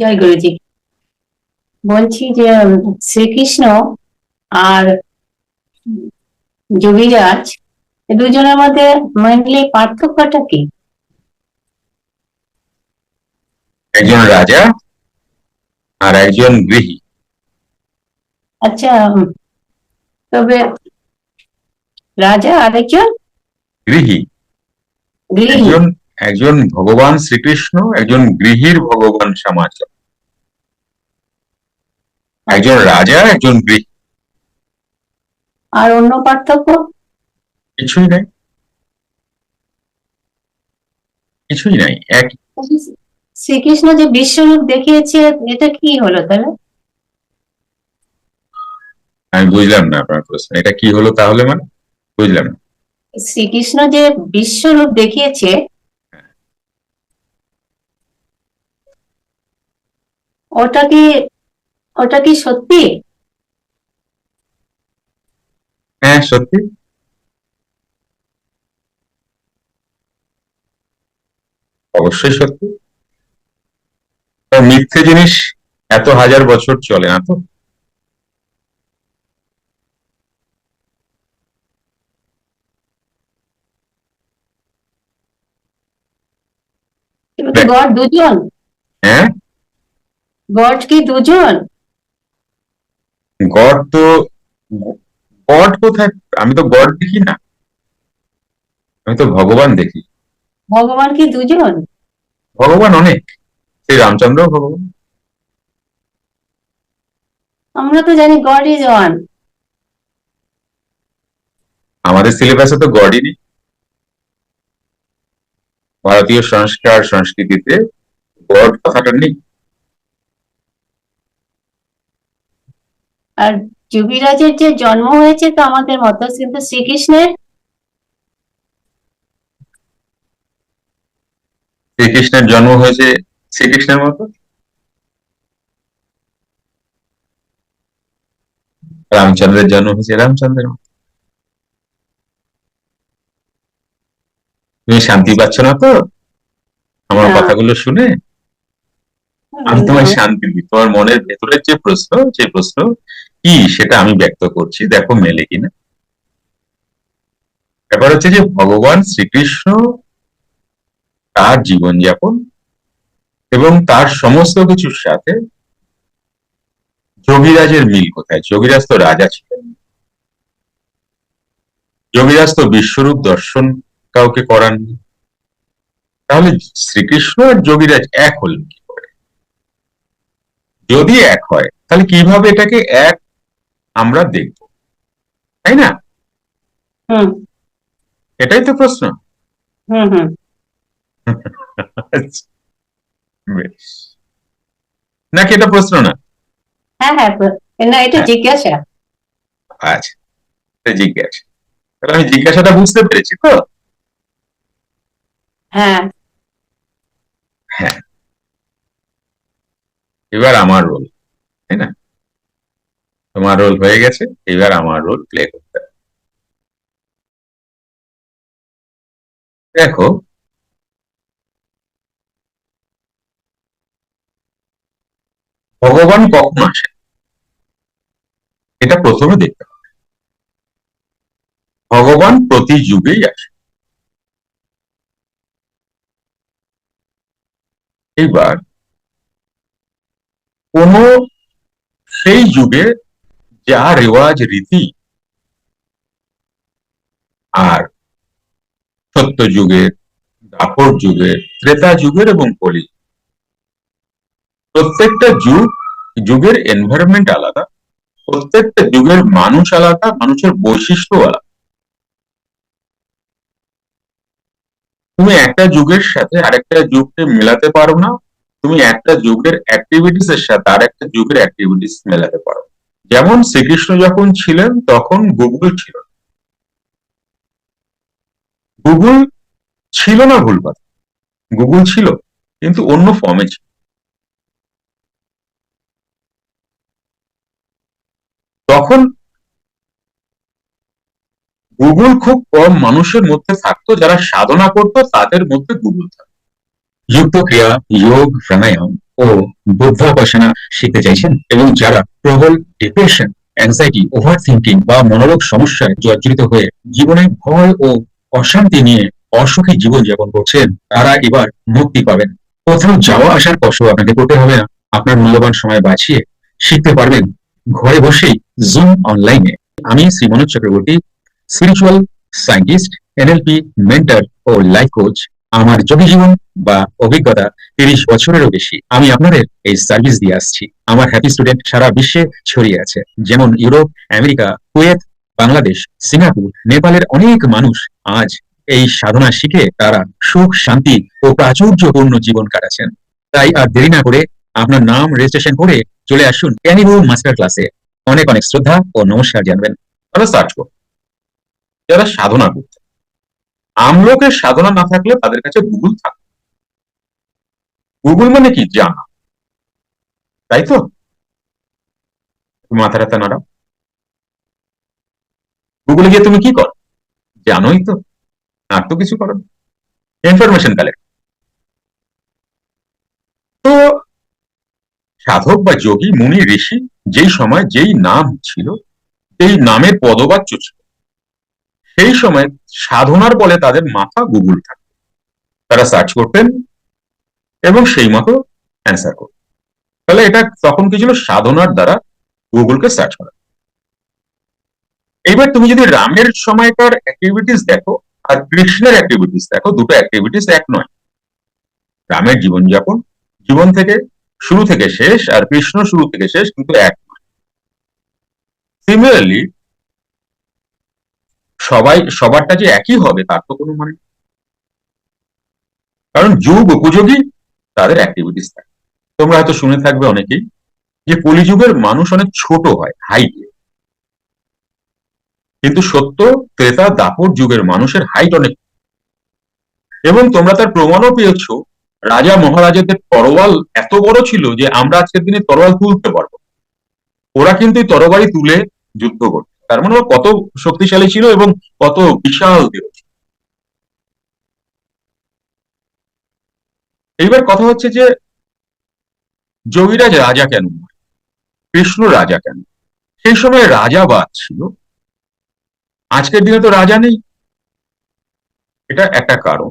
জয় গুরুজি। বলছি যে শ্রীকৃষ্ণ আর যোগীরাজ দুজনের মধ্যে মেনলি পার্থক্যটা কি? একজন রাজা আর একজন গৃহী। আচ্ছা তবে রাজা আরেকজন? গৃহী। গৃহিণী একজন ভগবান শ্রীকৃষ্ণ একজন গৃহীর ভগবান সমাজ একজন রাজা একজন গৃহী। আর অন্য পার্থক্য? কিছুই নাই। কিছুই নাই এক শ্রীকৃষ্ণ যে বিশ্বরূপ দেখিয়েছে এটা কি হলো তাহলে? আমি বুঝলাম না আপনার প্রশ্ন এটা কি হলো তাহলে মানে? বুঝলাম না। শ্রীকৃষ্ণ যে বিশ্বরূপ দেখিয়েছে ওটা কি ওটা কি সত্যি? হ্যাঁ সত্যি। অবশ্যই সত্যি। মিথ্যে জিনিস এত হাজার বছর চলে না তো? গড দুজন। হ্যাঁ? গড কি দুজন? গড তো গড কোথায়? আমি তো গড দেখি না। আমি তো ভগবান দেখি। ভগবান কি দুজন? ভগবান অনেক। শ্রী রামচন্দ্র ভগবান। আমরা তো জানি গড ইজ ওয়ান আমাদের সিলেবাসে তো গডই নেই। ভারতীয় সংস্কার সংস্কৃতিতে গড কথাটা নেই। আর যুবিরাজের যে জন্ম হয়েছে তো আমাদের মতো কিন্তু শ্রীকৃষ্ণের? শ্রীকৃষ্ণের জন্ম হয়েছে শ্রীকৃষ্ণের মতো? রামচন্দ্রের জন্ম হয়েছে রামচন্দ্রের মতো। তুমি শান্তি পাচ্ছ না তো? আমার কথাগুলো শুনে? আমি তোমায় শান্তি দিই। তোমার মনের ভেতরের যে প্রশ্ন যে প্রশ্ন, কি সেটা আমি ব্যক্ত করছি, দেখো মেলে কিনা। ব্যাপার হচ্ছে যে ভগবান শ্রীকৃষ্ণ তার জীবনযাপন এবং তার সমস্ত কিছুর সাথে যোগীরাজের মিল কোথায়? যোগীরাজ তো রাজা ছিলেন। যোগীরাজ তো বিশ্বরূপ দর্শন কাউকে করাননি। তাহলে শ্রীকৃষ্ণ আর যোগীরাজ এক হলেন কি? যদি এক হয় তাহলে কীভাবে এটাকে এক আমরা দেখব? তাই না? এটাই তো প্রশ্ন। বেশ। নাকি এটা প্রশ্ন না? হ্যাঁ হ্যাঁ না এটা হ্যাঁ। জিজ্ঞাসা। আচ্ছা এটা জিজ্ঞাসা। তাহলে আমি জিজ্ঞাসাটা বুঝতে পেরেছি তো? হ্যাঁ। এবার আমার রোল তাই না? তোমার রোল হয়ে গেছে, এবার আমার রোল প্লে করতে। দেখো, ভগবান কখন আসে? এটা প্রথমে দেখতে হবে। ভগবান প্রতি যুগেই আসে। এইবার কোন সেই যুগে যা রেওয়াজ রীতি আর সত্য যুগের, দাপর যুগের, ত্রেতা যুগের এবং কলি। প্রত্যেকটা যুগ, যুগের এনভায়রনমেন্ট আলাদা, প্রত্যেকটা যুগের মানুষ আলাদা, মানুষের বৈশিষ্ট্য আলাদা। তুমি একটা যুগের সাথে আরেকটা যুগকে মেলাতে পারো না তুমি একটা যুগের অ্যাক্টিভিটিস এর সাথে আরেকটা যুগের অ্যাক্টিভিটিস মেলাতে পারো। যেমন শ্রীকৃষ্ণ যখন ছিলেন, তখন গুগল ছিল গুগল ছিল না ভুল কথা। গুগল ছিল, কিন্তু অন্য ফর্মে ছিল। তখন গুগল খুব কম মানুষের মধ্যে থাকতো যারা সাধনা করতো, তাদের মধ্যে গুগল থাকতো। যুক্ত ক্রিয়া যোগ, প্রাণায়াম ও বুদ্ধাপাসনা শিখতে চাইছেন এবং যারা প্রবল ডিপ্রেশন অ্যাংজাইটি ওভার থিঙ্কিং বা মনোরোগ সমস্যায় জর্জরিত হয়ে জীবনে ভয় ও অশান্তি নিয়ে অসুখী জীবন যাপন করছেন, তারা এবার মুক্তি পাবেন। কোথাও যাওয়া আসার কষ্ট আপনাকে করতে হবে না। আপনার মূল্যবান সময় বাঁচিয়ে শিখতে পারবেন। ঘরে বসেই জুম অনলাইনে আমি Shri Manoj Chakraborty spiritual scientist NLP mentor ও লাইফ কোচ আমার যোগী জীবন বা অভিজ্ঞতা তিরিশ বছরেরও বেশি। আমি আপনাদের এই সার্ভিস দিয়ে আসছি। আমার হ্যাপি স্টুডেন্ট সারা বিশ্বে ছড়িয়ে আছে। যেমন Europe, America, Kuwait, Bangladesh, Singapore, নেপালের অনেক মানুষ আজ এই সাধনা শিখে তারা সুখ, শান্তি ও প্রাচুর্যপূর্ণ জীবন কাটাচ্ছেন। তাই আর দেরি না করে আপনার নাম রেজিস্ট্রেশন করে চলে আসুন ক্যানিবু মাস্টার ক্লাসে অনেক অনেক শ্রদ্ধা ও নমস্কার জানবেন। তারা সার্চ করো যারা সাধনা করতে আমলোকের সাধনা না থাকলে তাদের কাছে গুগল থাকে গুগল মানে কি? জানা। তাই তো? মাথা রাতা নাড়াও। গুগলে গিয়ে তুমি কি করো? জানোই তো। আর তো কিছু করো ইনফরমেশন কালেক্ট তো সাধক বা যোগী, মুনি, ঋষি, যেই সময় যেই নাম ছিল, এই নামের পদবাচ্য ছিল। সেই সময় সাধনার বলে তাদের মাথা গুগল থাকত তারা সার্চ করতেন এবং সেই মতো অ্যান্সার করতেন তাহলে এটা তখন কি ছিল? সাধনার দ্বারা গুগলকে সার্চ করা। এইবার তুমি যদি রামের সময়কার অ্যাক্টিভিটিস দেখো আর কৃষ্ণের অ্যাক্টিভিটিস দেখো, দুটো অ্যাক্টিভিটিস এক নয়। রামের জীবনযাপন, জীবন থেকে শুরু থেকে শেষ আর কৃষ্ণ শুরু থেকে শেষ কিন্তু এক নয়। সিমিলারলি সবাই, সবারটা যে একই হবে তার তো কোনো মানে কারণ যুগ উপযোগী তাদের অ্যাক্টিভিটিস থাকে। তোমরা হয়তো শুনে থাকবে অনেকেই যে কলিযুগের মানুষ অনেক ছোট হয় হাইটে কিন্তু সত্য, ত্রেতা, দাপর যুগের মানুষের হাইট অনেক। এবং তোমরা তার প্রমাণও পেয়েছ, রাজা মহারাজাদের তরোয়াল এত বড় ছিল যে আমরা আজকের দিনে তরোয়াল তুলতে পারব ওরা কিন্তু তরবারি তুলে যুদ্ধ করত। তার মানে কত শক্তিশালী ছিল এবং কত বিশাল দেহ এইবার কথা হচ্ছে যে, যোগীরাজ রাজা কেন কৃষ্ণ রাজা কেন? সেই সময় রাজাবাদ ছিল। আজকের দিনে তো রাজা নেই। এটা একটা কারণ।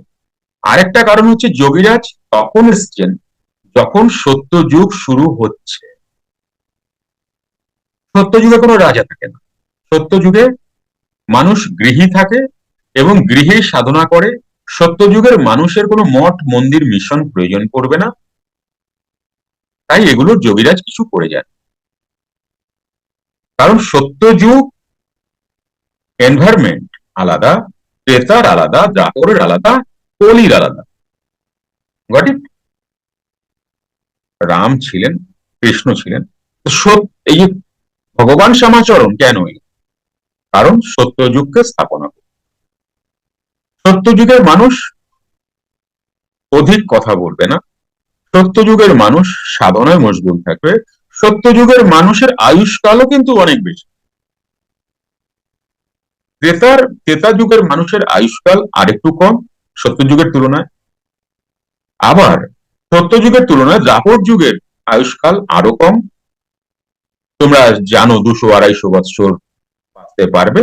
আরেকটা কারণ হচ্ছে যোগীরাজ তখন এসছেন, যখন সত্যযুগ শুরু হচ্ছে। সত্যযুগে কোনো রাজা থাকে না। সত্যযুগে মানুষ গৃহী থাকে এবং গৃহেই সাধনা করে সত্যযুগের মানুষের কোনো মঠ, মন্দির, মিশন প্রয়োজন পড়বে না। তাই এগুলো যোগীরাজ কিছু করে যান। কারণ সত্যযুগ এনভায়রনমেন্ট আলাদা, ক্রেতার আলাদা দ্রাপরের আলাদা, কলির আলাদা। গট রাম ছিলেন, কৃষ্ণ ছিলেন। তো সত- এই যে ভগবান শ্যামাচরণ কেন কারণ সত্যযুগকে স্থাপনা করে সত্যযুগের মানুষ অধিক কথা বলবে না। সত্যযুগের মানুষ সাধনায় মশগুল থাকবে। সত্যযুগের মানুষের আয়ুষ্কালও কিন্তু অনেক বেশি। ক্রেতার ক্রেতা যুগের মানুষের আয়ুষ্কাল আরেকটু কম সত্যযুগের তুলনায়। আবার সত্যযুগের তুলনায় দ্রাপর যুগের আয়ুষ্কাল আরও কম। তোমরা জানো দুশো আড়াইশো বছর বাঁচতে পারবে,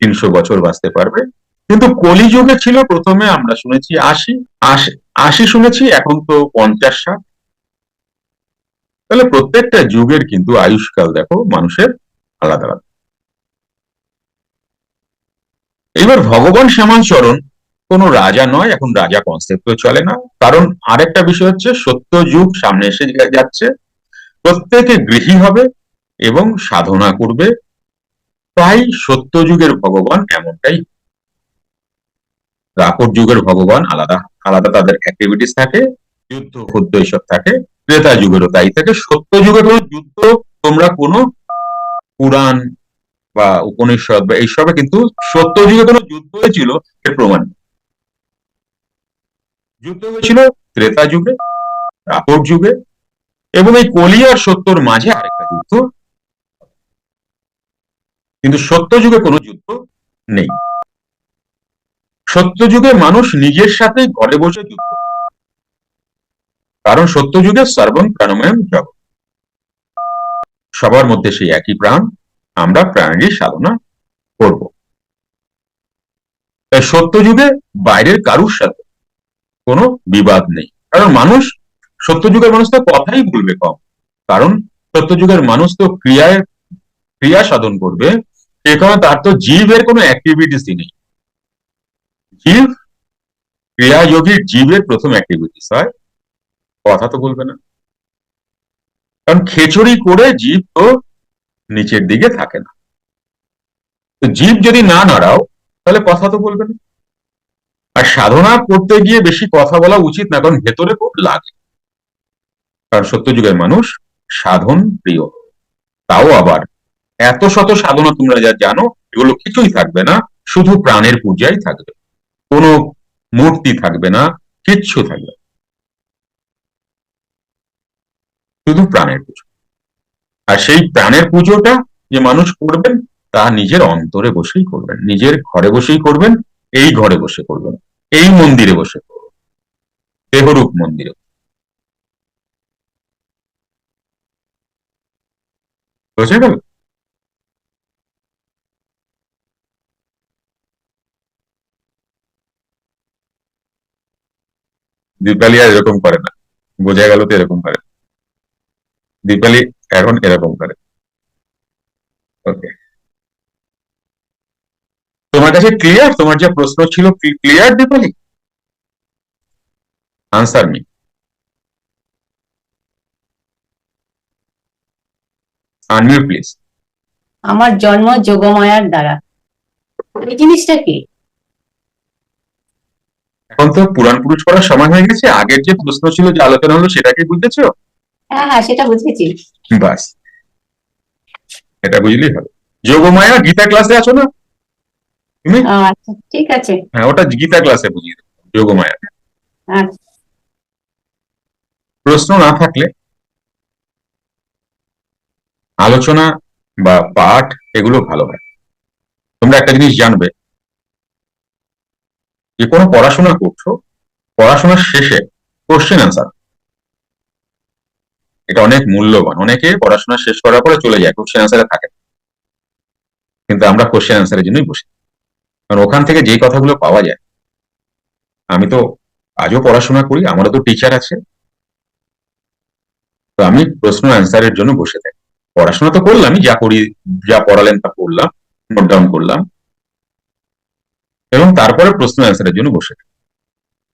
তিনশো বছর বাঁচতে পারবে। কিন্তু কলিযুগে ছিল প্রথমে আমরা শুনেছি আশি আশি শুনেছি, এখন তো পঞ্চাশ ষাট। তাহলে প্রত্যেকটা যুগের কিন্তু আয়ুষ্কাল দেখো মানুষের আলাদা আলাদা। এবার ভগবান শ্যামাচরণ কোনো রাজা নয়, এখন রাজা কনসেপ্টও চলে না। কারণ আরেকটা বিষয় হচ্ছে, সত্য যুগ সামনে এসে যাচ্ছে, প্রত্যেকে গৃহী হবে এবং সাধনা করবে। তাই সত্য যুগের ভগবান এমনটাই দ্রাপর যুগের ভগবান আলাদা আলাদা তাদের অ্যাক্টিভিটিস থাকে, যুদ্ধ, ক্ষুদ্র এইসব থাকে, ত্রেতা যুগেরও তাই থাকে, সত্য যুগে কোনো যুদ্ধ তোমরা কোনো পুরাণ বা উপনিষদ বা এইসবে কিন্তু সত্য যুগে কোনো যুদ্ধ হয়েছিল এর প্রমাণ যুদ্ধ হয়েছিল ত্রেতা যুগে দ্রাপর যুগে, এবং এই কলি আর সত্যর মাঝে আরেকটা যুদ্ধ। কিন্তু সত্য যুগে কোনো যুদ্ধ নেই। সত্য যুগে মানুষ নিজের সাথে ঘরে বসে করে। কারণ সত্য যুগে সর্বং প্রাণময় জগৎ। সবার মধ্যে সেই একই প্রাণ আমরা প্রাণেরই সাধনা করব। তাই সত্য যুগে বাইরের কারুর সাথে কোনো বিবাদ নেই। কারণ মানুষ সত্য যুগের মানুষ তো কথাই বলবে কম। কারণ সত্য যুগের মানুষ তো ক্রিয়ায়, ক্রিয়া সাধন করবে। কারণে তার তো জীবের কোনো অ্যাক্টিভিটিসই নেই। জীব ক্রিয়াযোগীর জীবের প্রথম অ্যাক্টিভিটিস হয় কথা তো বলবে না। কারণ খেচুড়ি করে জীব তো নিচের দিকে থাকে না। জীব যদি না নাড়াও, তাহলে কথা তো বলবে না। আর সাধনা করতে গিয়ে বেশি কথা বলা উচিত না, কারণ ভেতরে খুব লাগে। কারণ সত্যযুগের মানুষ সাধন প্রিয়। তাও আবার এত শত সাধনা তোমরা যা জানো, এগুলো কিছুই থাকবে না, শুধু প্রাণের পূজাই থাকবে। কোনো মূর্তি থাকবে না, কিচ্ছু থাকবে শুধু প্রাণের পুজো। আর সেই প্রাণের পুজোটা যে মানুষ করবেন, তা নিজের অন্তরে বসেই করবেন। নিজের ঘরে বসেই করবেন, এই ঘরে বসে করবেন। এই মন্দিরে বসে করবেন। দেহরূপ মন্দিরে। বুঝে গেল দীপালি আর এরকম করে না। বোঝা গেল তো এরকম করে। দীপালি এখন এরকম করে। ওকে তোমার কাছে ক্লিয়ার তোমার যে প্রশ্ন ছিল clear Dipali? Answer me unmute please আমার জন্ম যোগমায়ার দ্বারা। এই জিনিসটা কি? এখন তো পুরাণ পুরুষ করার সময় হয়ে গেছে আগের যে প্রশ্ন ছিল যে আলোচনা হলো সেটাকে বুঝতেছো হ্যাঁ হ্যাঁ সেটা বুঝেছি। বাস। এটা বুঝলেই হবে। যোগমায়া গীতা ক্লাসে আছো না? তুমি? আচ্ছা ঠিক আছে। হ্যাঁ ওটা গীতা ক্লাসে বুঝিয়ে দেবো যোগমায়া। আচ্ছা। প্রশ্ন না থাকলে আলোচনা বা পাঠ এগুলো ভালো হয়। তোমরা একটা জিনিস জানবে যে কোনো পড়াশোনা করছ, পড়াশোনার শেষে কোশ্চেন অ্যান্সার এটা অনেক মূল্যবান। অনেকে পড়াশোনা শেষ করার পরে চলে যায় কোশ্চেন অ্যান্সারে থাকে কিন্তু আমরা কোশ্চেন অ্যান্সারের জন্যই বসি। কারণ ওখান থেকে যে কথাগুলো পাওয়া যায়, আমি তো আজও পড়াশোনা করি, আমারও তো টিচার আছে। তো আমি প্রশ্ন অ্যান্সারের জন্য বসে থাকি। পড়াশোনা তো করলামই, যা করি, যা পড়ালেন তা করলাম নোট ডাউন করলাম। এবং তারপরে প্রশ্ন অ্যান্সারের জন্য বসে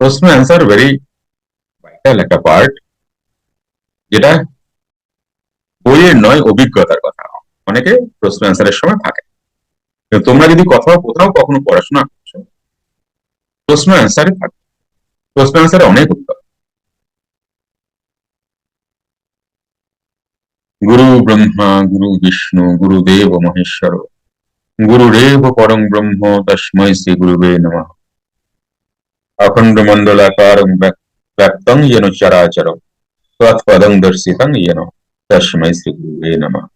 প্রশ্ন অ্যান্সার ভেরি ভাইটাল একটা পার্ট যেটা বইয়ের নয়, অভিজ্ঞতার কথা। অনেকে প্রশ্ন অ্যান্সারের সময় থাকে। তোমরা যদি কোথাও কোথাও কখনো পড়াশোনা করছ, প্রশ্ন অ্যান্সারে থাকে প্রশ্ন অ্যান্সারে অনেক উত্তর। গুরু ব্রহ্মা, গুরু বিষ্ণু গুরুদেব মহেশ্বর গুরুরেব পরম ব্রহ্ম তস্মৈ শ্রী গুরুবে নম অখণ্ড মণ্ডলাকারং ব্যক্তং যেন চরাচর তৎপদং দর্শিতং যেন তস্মৈ শ্রী গুরুবে নমঃ